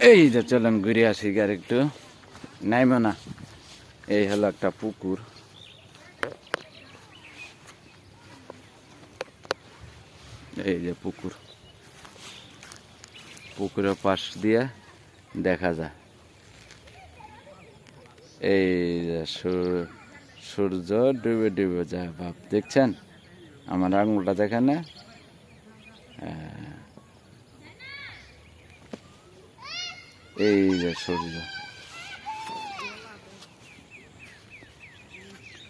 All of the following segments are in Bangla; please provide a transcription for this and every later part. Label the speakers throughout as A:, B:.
A: এই যে চলেন ঘুরে আসি আর একটু। নাইমো না। এই হলো একটা পুকুর। এই যে পুকুর। পুকুরের পাশ দিয়ে দেখা যায়। এই যে সূর- সূর্য ডুবে ডুবে যায়, বাপ। দেখছেন? আমার আঙুলটা দেখেন না? হ্যাঁ। এই যে সূর্য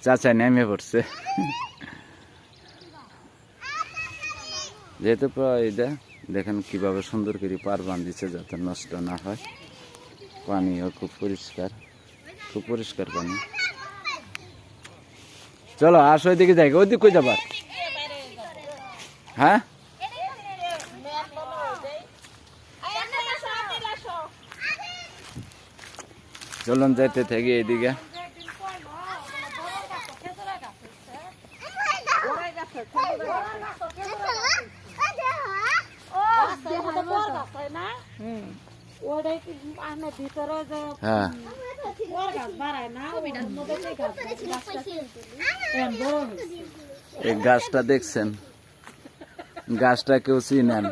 A: চাচা নেমে পড়ছে। যেহেতু এটা দেখেন কীভাবে সুন্দর করে পার বাঁধিছে যাতে নষ্ট না হয়। পানিও খুব পরিষ্কার খুব পরিষ্কার পানি। চলো, আসো ওইদিকে যাই ওইদিকে যাবার? হ্যাঁ চলুন যাইতে থাকি এইদিকে
B: ওটাই আনে ভিতরে যে
A: হ্যাঁ
B: বড় গাছ বাড়ায় না ওইটার মধ্যে সেই গাছ গাছটা এমন বড় হয়েছে
A: এই গাছটা দেখছেন? গাছটা কেউ চিনেন?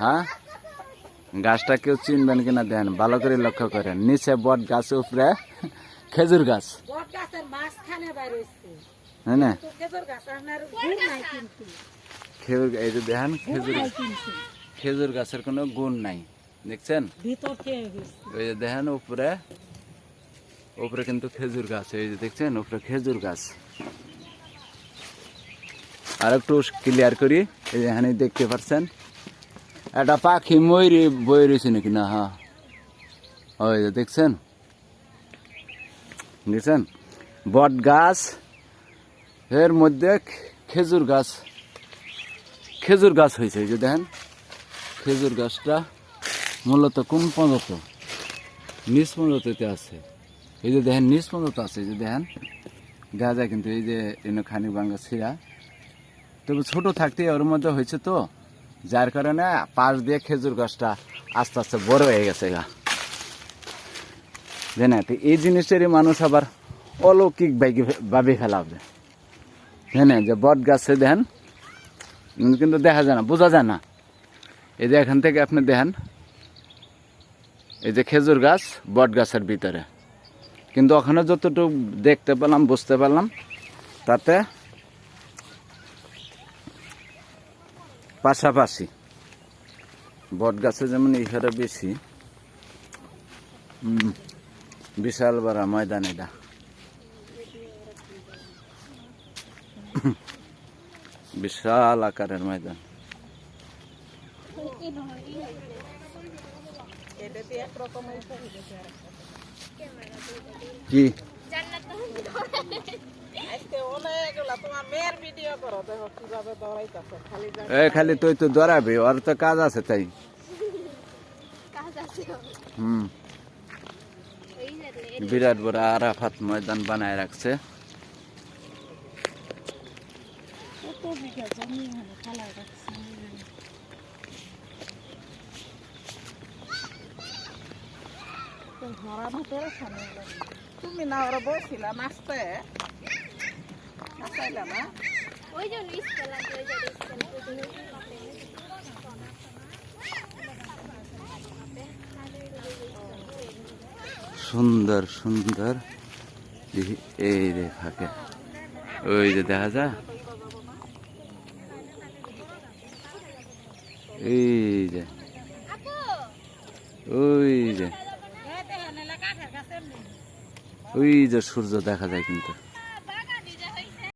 A: হ্যাঁ? গাছটা কেউ চিনবেন কিনা দেন ভালো করে লক্ষ্য করেন। নিচে বট গাছ উপরে খেজুর গাছ। হ্যাঁ না?
B: খেজুর
A: এই যে দেখেন খেজুর খেজুর গাছের কোনো গুণ নাই দেখছেন? ওই যে দেখেন উপরে উপরে কিন্তু খেজুর গাছ এই যে দেখছেন উপরে খেজুর গাছ। আর একটু ক্লিয়ার করি এই এখানে দেখতে পাচ্ছেন একটা পাখি ময়ূরি বই রয়েছে নাকি? না হ্যাঁ। ওই যে দেখছেন? দেখছেন? বট গাছ, এর মধ্যে খেজুর গাছ। খেজুর গাছ হয়েছে, এই যে দেখেন। খেজুর গাছটা মূলত কোন পর্যন্ত নিচ আছে। এই যে দেখেন নিচ পর্যন্ত আছে, এই যে দেখেন। দেখা যায় কিন্তু এই যে এনে খানি ভাঙ্গা ছিঁড়া। তবে ছোট থাকতে ওর মধ্যে হয়েছে তো। যার কারণে পাশ দিয়ে খেজুর গাছটা আস্তে আস্তে বড় হয়ে গেছে গা। জানে তো এই জিনিসটারই মানুষ আবার অলৌকিক বাইকে ভাবে ফেলাবে জানে যে বট গাছে দেখেন, কিন্তু দেখা যায় না, বোঝা যায় না। এই যে এখান থেকে আপনি দেখেন, এই যে খেজুর গাছ বট গাছের ভিতরে। কিন্তু ওখানে যতটুকু দেখতে পেলাম, বুঝতে পারলাম, তাতে পাশাপাশি বট গাছে যেমন ইহারা বেশি বিশাল বড় ময়দান এটা। বিশাল আকারের ময়দান। কি?
B: খালি
A: এ খালি তুই তো দৌড়াবি ওর তো কাজ আছে তাই। হুম। বিরাট বড় আরাফাত ময়দান বানায় রাখছে।
B: তুমি না ওরা নাচতে
A: সুন্দর। সুন্দর এই- রে ফাঁকে ওই যে দেখা যা এই যে। ওই যে। ওই যে সূর্য দেখা যায় কিন্তু।